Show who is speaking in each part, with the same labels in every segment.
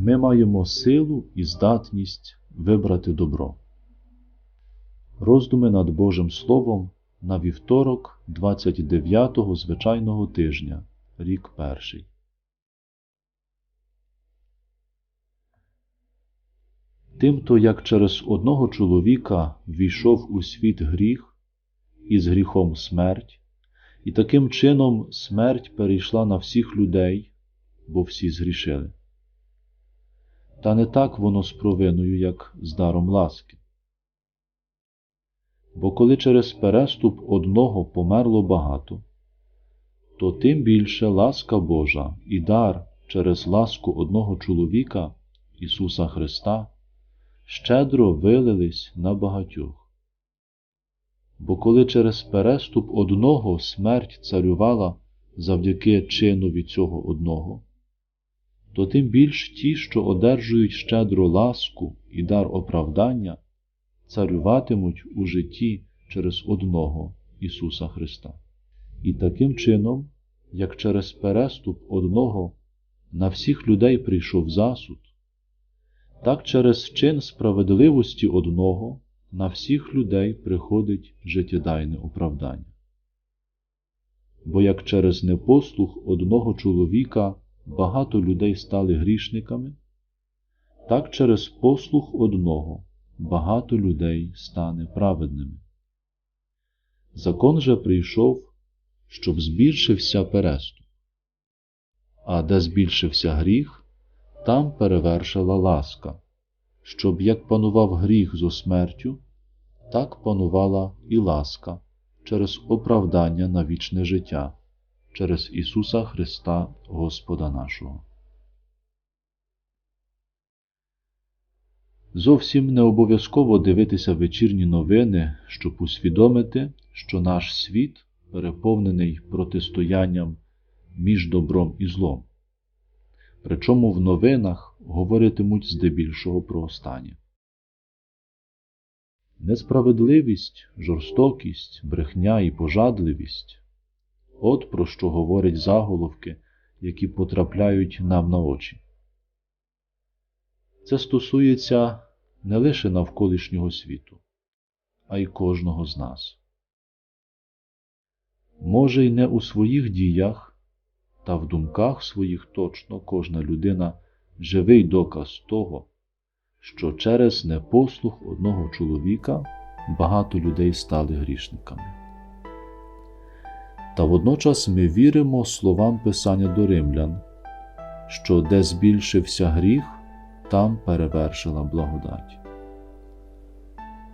Speaker 1: ми маємо силу і здатність вибрати добро. Роздуми над Божим Словом на вівторок 29-го звичайного тижня, рік перший. Тимто, як через одного чоловіка війшов у світ гріх, і з гріхом смерть, і таким чином смерть перейшла на всіх людей, бо всі згрішили. Та не так воно з провиною, як з даром ласки. Бо коли через переступ одного померло багато, то тим більше ласка Божа і дар через ласку одного чоловіка, Ісуса Христа, щедро вилились на багатьох. Бо коли через переступ одного смерть царювала завдяки чинові цього одного, то тим більш ті, що одержують щедру ласку і дар оправдання, царюватимуть у житті через одного Ісуса Христа. І таким чином, як через переступ одного на всіх людей прийшов засуд, так через чин справедливості одного на всіх людей приходить життєдайне оправдання. Бо як через непослух одного чоловіка багато людей стали грішниками, так через послух одного багато людей стане праведними. Закон же прийшов, щоб збільшився переступ, а де збільшився гріх, там перевершила ласка, щоб як панував гріх зо смертю, так панувала і ласка через оправдання на вічне життя, через Ісуса Христа Господа нашого. Зовсім не обов'язково дивитися вечірні новини, щоб усвідомити, що наш світ переповнений протистоянням між добром і злом. Причому в новинах говоритимуть здебільшого про останнє. Несправедливість, жорстокість, брехня і пожадливість от про що говорять заголовки, які потрапляють нам на очі. Це стосується не лише навколишнього світу, а й кожного з нас. Може, й не у своїх діях, та в думках своїх точно кожна людина живий доказ того, що через непослух одного чоловіка багато людей стали грішниками. Та водночас ми віримо словам Писання до римлян, що де збільшився гріх, там перевершила благодать.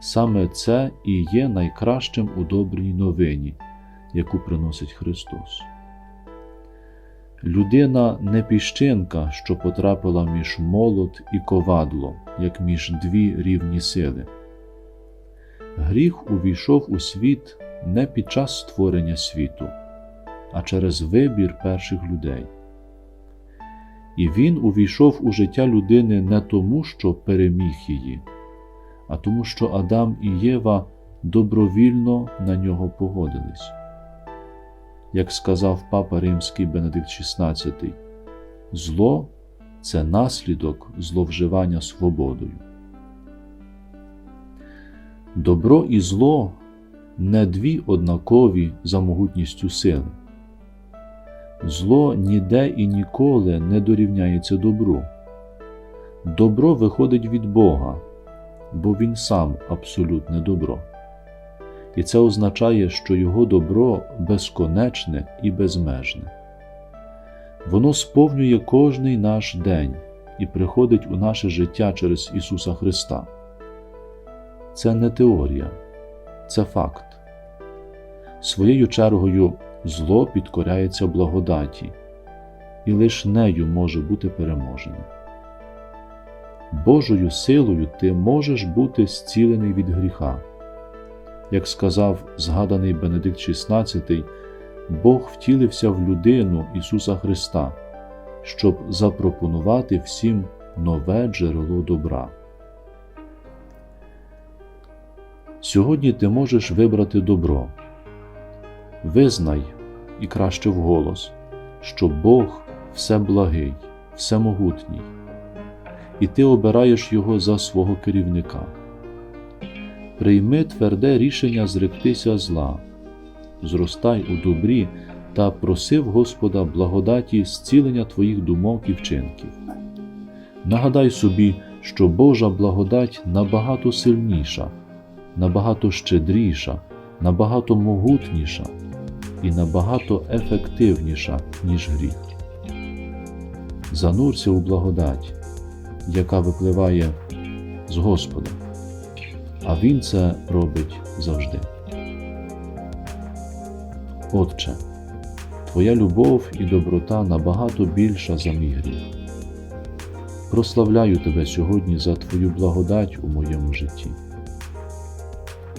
Speaker 1: Саме це і є найкращим у добрій новині, яку приносить Христос. Людина не піщинка, що потрапила між молот і ковадло, як між дві рівні сили. Гріх увійшов у світ не під час створення світу, а через вибір перших людей. І він увійшов у життя людини не тому, що переміг її, а тому, що Адам і Єва добровільно на нього погодились. Як сказав папа Римський Бенедикт XVI, зло це наслідок зловживання свободою. Добро і зло не дві однакові за могутністю сили. Зло ніде і ніколи не дорівняється добру. Добро виходить від Бога, бо Він сам абсолютне добро. І це означає, що Його добро безконечне і безмежне. Воно сповнює кожний наш день і приходить у наше життя через Ісуса Христа. Це не теорія, це факт. Своєю чергою зло підкоряється благодаті, і лише нею може бути переможене. Божою силою ти можеш бути зцілений від гріха. Як сказав згаданий Бенедикт XVI, Бог втілився в людину Ісуса Христа, щоб запропонувати всім нове джерело добра. Сьогодні ти можеш вибрати добро. Визнай і краще вголос, що Бог всеблагий, всемогутній, і ти обираєш його за свого керівника. Прийми тверде рішення зректися зла, зростай у добрі та проси в Господа благодаті зцілення твоїх думок і вчинків. Нагадай собі, що Божа благодать набагато сильніша, набагато щедріша, набагато могутніша і набагато ефективніша, ніж гріх. Занурся у благодать, яка випливає з Господа, а Він це робить завжди. Отче, Твоя любов і доброта набагато більша за мій гріх. Прославляю Тебе сьогодні за Твою благодать у моєму житті.